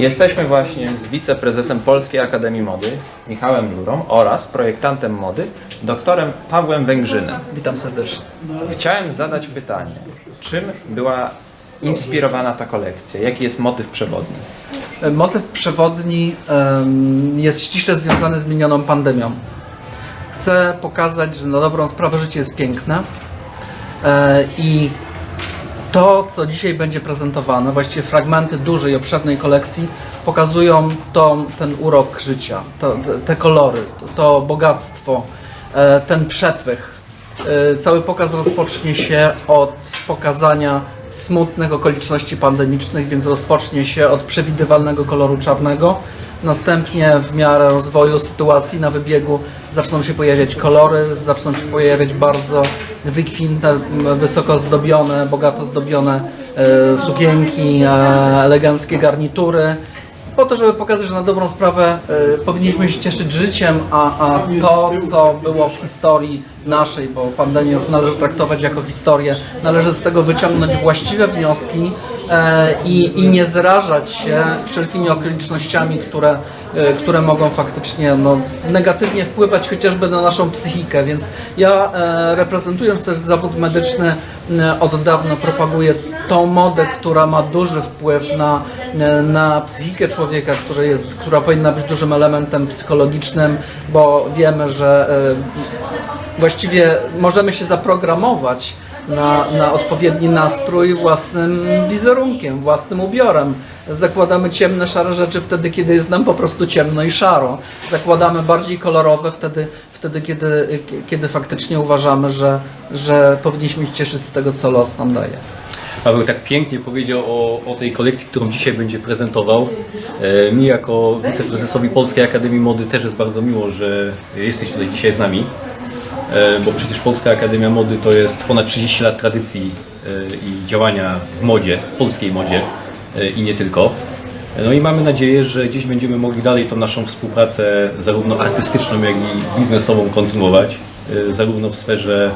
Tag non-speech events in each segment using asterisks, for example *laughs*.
Jesteśmy właśnie z wiceprezesem Polskiej Akademii Mody, Michałem Lurą oraz projektantem mody, doktorem Pawłem Węgrzynem. Witam serdecznie. Chciałem zadać pytanie, czym była inspirowana ta kolekcja? Jaki jest motyw przewodni? Motyw przewodni jest ściśle związany z minioną pandemią. Chcę pokazać, że na dobrą sprawę życie jest piękne e, i to, co dzisiaj będzie prezentowane, właściwie fragmenty dużej, obszernej kolekcji, pokazują to, ten urok życia, to, te kolory, to, bogactwo, e, ten przepych. E, Cały pokaz rozpocznie się od pokazania smutnych okoliczności pandemicznych, więc rozpocznie się od przewidywalnego koloru czarnego. Następnie w miarę rozwoju sytuacji na wybiegu zaczną się pojawiać kolory, zaczną się pojawiać bardzo wykwintne, wysoko zdobione, bogato zdobione e, sukienki, e, eleganckie garnitury. Po to, żeby pokazać, że na dobrą sprawę y, powinniśmy się cieszyć życiem, a, a to, co było w historii naszej, bo pandemię już należy traktować jako historię, należy z tego wyciągnąć właściwe wnioski e, i, i nie zrażać się wszelkimi okolicznościami, które, e, które mogą faktycznie no, negatywnie wpływać chociażby na naszą psychikę. Więc ja e, reprezentując też zawód medyczny od dawna propaguję tą modę, która ma duży wpływ na, na psychikę człowieka, który jest, która powinna być dużym elementem psychologicznym, bo wiemy, że właściwie możemy się zaprogramować na, na odpowiedni nastrój własnym wizerunkiem, własnym ubiorem. Zakładamy ciemne, szare rzeczy wtedy, kiedy jest nam po prostu ciemno i szaro. Zakładamy bardziej kolorowe wtedy, wtedy kiedy, kiedy faktycznie uważamy, że, że powinniśmy się cieszyć z tego, co los nam daje. Paweł tak pięknie powiedział o, o tej kolekcji, którą dzisiaj będzie prezentował. E, mi jako wiceprezesowi Polskiej Akademii Mody też jest bardzo miło, że jesteś tutaj dzisiaj z nami, bo przecież Polska Akademia Mody to jest ponad 30 lat tradycji e, i działania w modzie, polskiej modzie e, i nie tylko. No i mamy nadzieję, że gdzieś będziemy mogli dalej tą naszą współpracę zarówno artystyczną, jak i biznesową kontynuować, e, zarówno w sferze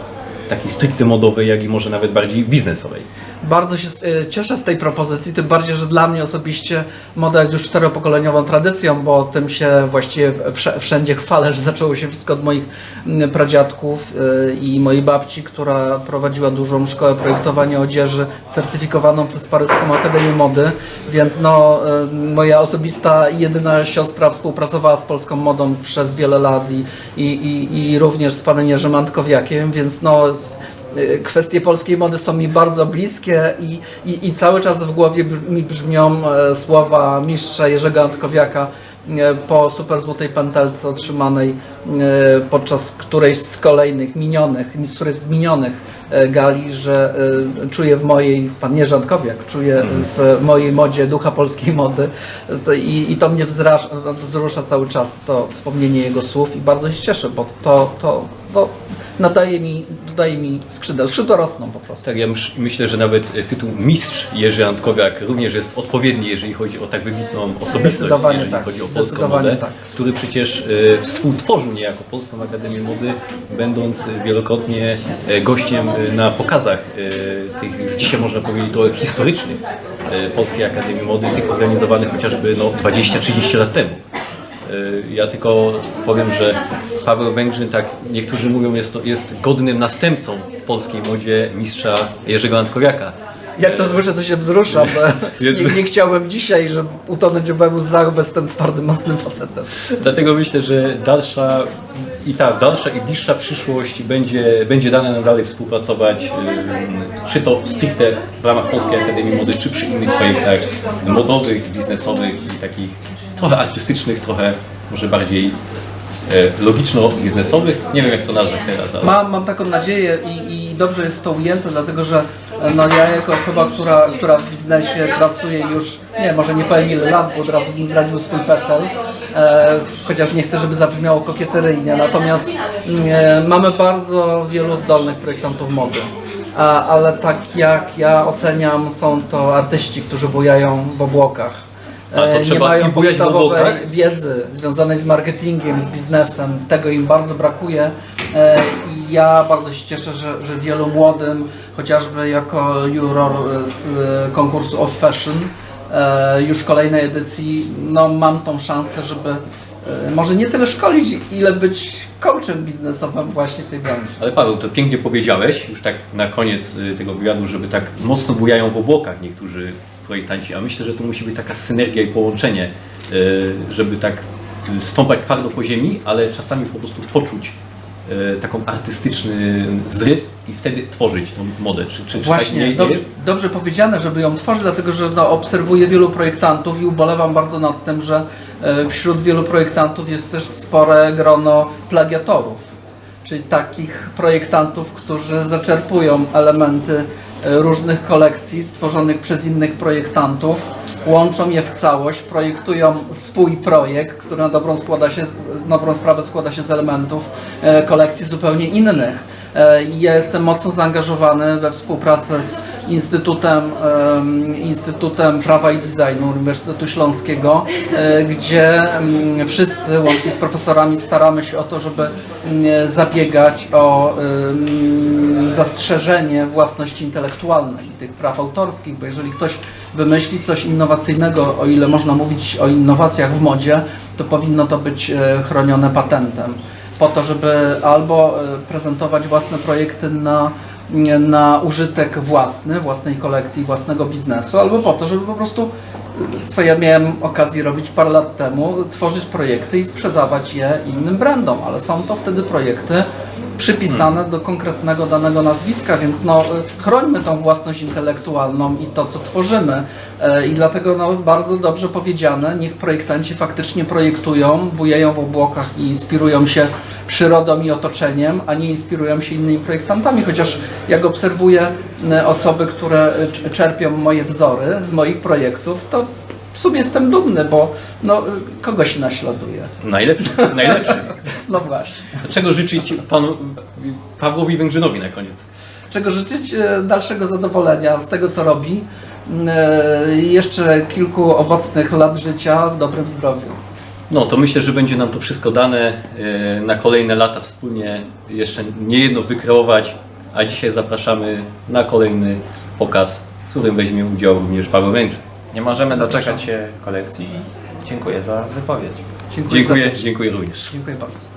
takiej stricte modowej, jak i może nawet bardziej biznesowej. Bardzo się e, cieszę z tej propozycji, tym bardziej, że dla mnie osobiście moda jest już czteropokoleniową tradycją, bo tym się właściwie wsz- wszędzie chwalę, że zaczęło się wszystko od moich pradziadków e, i mojej babci, która prowadziła dużą szkołę projektowania odzieży certyfikowaną przez Paryską Akademię Mody, więc no, e, moja osobista jedyna siostra współpracowała z polską modą przez wiele lat i, i, i, i również z panem Jerzym Antkowiakiem, więc no Y, kwestie polskiej mody są mi bardzo bliskie i, i, i cały czas w głowie mi brzmią e, słowa mistrza Jerzego Antkowiaka e, po super złotej pętelce otrzymanej podczas którejś z kolejnych minionych, z którejś z minionych e, gali, że e, czuję w mojej, pan Jerzy Antkowiak, czuje w mojej modzie ducha polskiej mody i, i to mnie wzrusza cały czas to wspomnienie jego słów i bardzo się cieszę, bo to, to, to nadaje mi, dodaje mi skrzydeł. Skrzydła rosną po prostu. Tak, ja myślę, że nawet e, tytuł mistrz Jerzy Antkowiak również jest odpowiedni, jeżeli chodzi o tak wybitną osobistość, Zdecydowanie jeżeli tak, chodzi o polską modę, tak. który przecież e, współtworzył niejako Polską Akademię Mody, będąc wielokrotnie e, gościem e, na pokazach e, tych, już dzisiaj można powiedzieć, to historycznych Polskiej Akademii Mody, tych organizowanych chociażby no, 20-30 lat temu. Ja tylko powiem, że Paweł Węgrzyn, tak niektórzy mówią, jest, to, jest godnym następcą w polskiej modzie mistrza Jerzego Antkowiaka. Jak to słyszę, to się wzruszam. Nie, nie chciałbym dzisiaj, żeby utonąć we łzach bez ten twardym, mocnym facetem. Dlatego myślę, że dalsza i ta dalsza i bliższa przyszłość będzie, będzie dane nam dalej współpracować, czy to stricte w ramach Polskiej Akademii Mody, czy przy innych projektach modowych, biznesowych i takich trochę artystycznych, trochę może bardziej e, logiczno-biznesowych. Nie wiem jak to nazwać teraz, ale... Mam, mam taką nadzieję i, i dobrze jest to ujęte, dlatego że e, no, ja jako osoba, która, która w biznesie pracuje już, nie może nie powiem ile lat, bo od razu bym zdradził swój PESEL, e, chociaż nie chcę, żeby zabrzmiało kokieteryjnie, natomiast e, mamy bardzo wielu zdolnych projektantów mody. A, ale tak jak ja oceniam, są to artyści, którzy bujają w obłokach. To E, nie trzeba mają i bujać w podstawowej wiedzy związanej z marketingiem, z biznesem. Tego im bardzo brakuje. E, I ja bardzo się cieszę, że, że wielu młodym, chociażby jako juror z e, konkursu Of Fashion, e, już w kolejnej edycji no, mam tą szansę, żeby e, może nie tyle szkolić, ile być coachem biznesowym właśnie w tej branży. Ale Paweł, to pięknie powiedziałeś, już tak na koniec y, tego wywiadu, żeby tak mocno bujają w obłokach niektórzy projektanci, a myślę, że tu musi być taka synergia i połączenie, y, żeby tak y, stąpać twardo po ziemi, ale czasami po prostu poczuć y, taką artystyczny zryw i wtedy tworzyć tą modę. Czy, czy, czy tak Właśnie, nie dobrze, dobrze powiedziane, żeby ją tworzyć, dlatego że no, obserwuję wielu projektantów i ubolewam bardzo nad tym, że e, wśród wielu projektantów jest też spore grono plagiatorów, czyli takich projektantów, którzy zaczerpują elementy e, różnych kolekcji stworzonych przez innych projektantów, łączą je w całość, projektują swój projekt, który na dobrą, składa się, na dobrą sprawę składa się z elementów e, kolekcji zupełnie innych. E, Ja jestem mocno zaangażowany we współpracę z Instytutem, em, Instytutem Prawa i Designu Uniwersytetu Śląskiego, e, gdzie wszyscy, łącznie z profesorami, staramy się o to, żeby zabiegać o zastrzeżenie własności intelektualnej i tych praw autorskich, bo jeżeli ktoś wymyśli coś innowacyjnego, o ile można mówić o innowacjach w modzie, to powinno to być e, chronione patentem po to, żeby albo e, prezentować własne projekty na, na użytek własny, własnej kolekcji, własnego biznesu, albo po to, żeby po prostu, e, co ja miałem okazję robić parę lat temu, tworzyć projekty i sprzedawać je innym brandom, ale są to wtedy projekty przypisane do konkretnego danego nazwiska, więc no, e, chrońmy tą własność intelektualną i to, co tworzymy. E, I dlatego no, bardzo dobrze powiedziane, niech projektanci faktycznie projektują, bujają w obłokach i inspirują się przyrodą i otoczeniem, a nie inspirują się innymi projektantami, chociaż jak obserwuję e, osoby, które cz- czerpią moje wzory z moich projektów, to w sumie jestem dumny, bo no, kogo się naśladuje? Najlepszy, najlepszy. *laughs* No właśnie. Czego życzyć panu Pawłowi Węgrzynowi na koniec? czego życzyć e, dalszego zadowolenia z tego, co robi. E, Jeszcze kilku owocnych lat życia w dobrym zdrowiu. No to myślę, że będzie nam to wszystko dane e, na kolejne lata wspólnie jeszcze niejedno wykreować, a dzisiaj zapraszamy na kolejny pokaz, w którym weźmie udział również Paweł Węgrzyn. Nie możemy doczekać się kolekcji. Dziękuję za wypowiedź. Dziękuję, Dziękuję, serdecznie. dziękuję również. Dziękuję bardzo.